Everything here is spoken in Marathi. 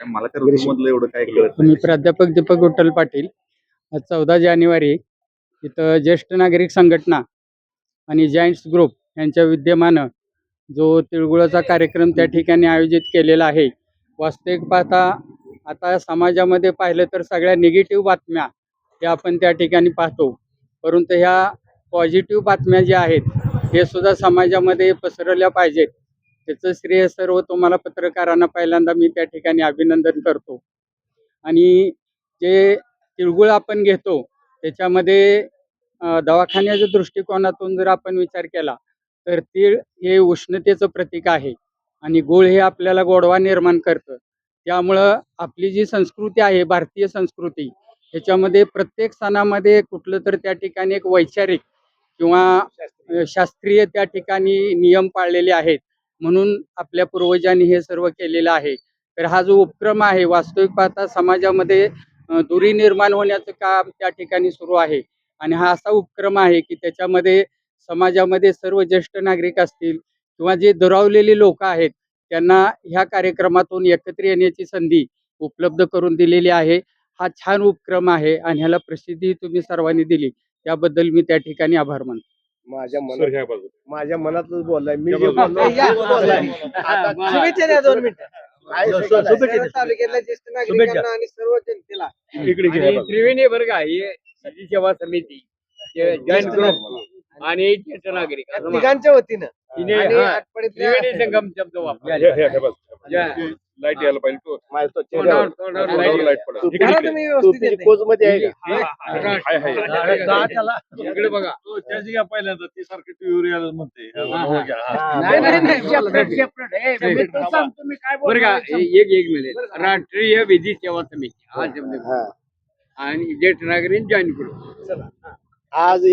मला तर एवढं काय कळत नाही. मी प्राध्यापक दीपक विठ्ठल पाटील. चौदा जानेवारी इथं ज्येष्ठ नागरिक संघटना आणि जायंट्स ग्रुप यांच्या विद्यमानं जो तिळगुळाचा कार्यक्रम त्या ठिकाणी आयोजित केलेला आहे. वास्तविक पाहता आता समाजामध्ये पाहिलं तर सगळ्या निगेटिव्ह बातम्या ह्या आपण त्या ठिकाणी पाहतो. परंतु ह्या पॉझिटिव्ह बातम्या ज्या आहेत हे सुद्धा समाजामध्ये पसरवल्या पाहिजेत. त्याचं श्रेय सर्व तुम्हाला पत्रकारांना पहिल्यांदा मी त्या ठिकाणी अभिनंदन करतो. आणि जे तिळगुळ आपण घेतो त्याच्यामध्ये दवाखान्याच्या दृष्टिकोनातून जर आपण विचार केला तर तीळ हे उष्णतेचं प्रतीक आहे आणि गुळ हे आपल्याला गोडवा निर्माण करतं. त्यामुळं आपली जी संस्कृती आहे भारतीय संस्कृती ह्याच्यामध्ये प्रत्येक सणामध्ये कुठलं तर त्या ठिकाणी एक वैचारिक किंवा शास्त्रीय त्या ठिकाणी नियम पाळलेले आहेत. म्हणून आपल्या पूर्वजांनी हे सर्व केलेलं आहे. तर हा जो उपक्रम आहे वास्तविक पाहता समाजामध्ये दुरी निर्माण होण्याचं काम त्या ठिकाणी सुरू आहे. आणि हा असा उपक्रम आहे की त्याच्यामध्ये समाजामध्ये सर्व ज्येष्ठ नागरिक असतील किंवा जे दुरावलेले लोक आहेत त्यांना ह्या कार्यक्रमातून एकत्र येण्याची संधी उपलब्ध करून दिलेली आहे. हा छान उपक्रम आहे आणि ह्याला प्रसिद्धी तुम्ही सर्वांनी दिली. त्याबद्दल मी त्या ठिकाणी आभार मानतो. माझ्या मनात. माझ्या मनातच बोललाय. मी जे. बोललो बोललाय. आता शुभेच्छा द्या दोन मिनिटं. काय सर्व बोलायचं? तालुक्यातल्या ज्येष्ठ नागरिकांना आणि सर्व जनतेला. इकडे घे, ह्या आणि बाजूला. त्रिवेणी बरं का ही सती सेवा समिती जॉईंट ग्रुप आणि ज्येष्ठ नागरिक. असं म्हणा. तिघांच्या वतीनं. तिने आणि हा, आटपाडीतल्या त्रिवेणी संगम शब्द वापर. लाइट यायला पाहिजे. तो माझ्या तो तोंडावर चेहऱ्यावर. तोंडावर तोंडावर लाइट लाइट पडत. इकडे- घरा इकडे. तुम्ही तू व्यवस्थित तुझी येते. पोजमध्ये आहे का? हाय, हाय. इकडे बघा. त्याची काय पहिल्यांदा. ती सारखी टीव्हीवर यायला म्हणते. नाही नाही नाही separate, separate. ए, नाही. मी तर सांगतो मी काय बरं का? एक एक मिनिट राष्ट्रीय विधी सेवा समिती. हा शब्द हा. आणि ज्येष्ठ नागरिक जॉईन ग्रुप आज